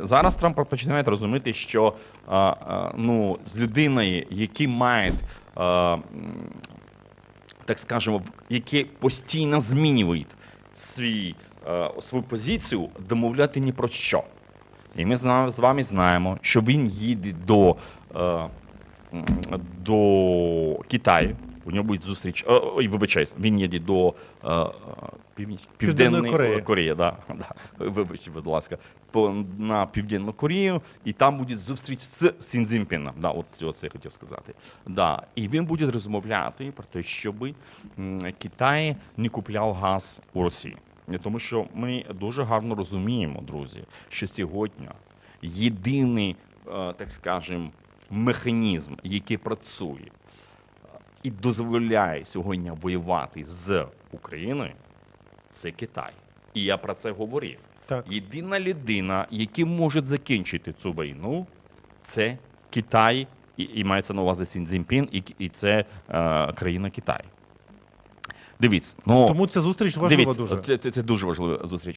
Зараз Трамп починає розуміти, що а, а, ну, з людиною, які мають, а, так скажемо, які постійно змінюють свій, свою позицію, домовляти ні про що. І ми з вами знаємо, що він їде до, е, до Китаю. У нього буде зустріч. Ой, вибачаюсь, він їде до е, е, північ, Південної Кореї. Кореї. Да, да. Вибачте, будь ласка, по, на Південну Корею, і там буде зустріч з Сін Цзіньпіном. Да, от це я хотів сказати. Да. І він буде розмовляти про те, щоб Китай не купляв газ у Росії. Тому що ми дуже гарно розуміємо, друзі, що сьогодні єдиний, е, так скажем, механізм, який працює і дозволяє сьогодні воювати з Україною, це Китай. І я про це говорив. Так. Єдина людина, яка може закінчити цю війну, це Китай, і, і мається на увазі Сін Цзіньпін, і, і це е, країна Китай. Дивіться, ну Тому ця зустріч важлива дивіться, дуже. Це, це, це дуже важлива зустріч.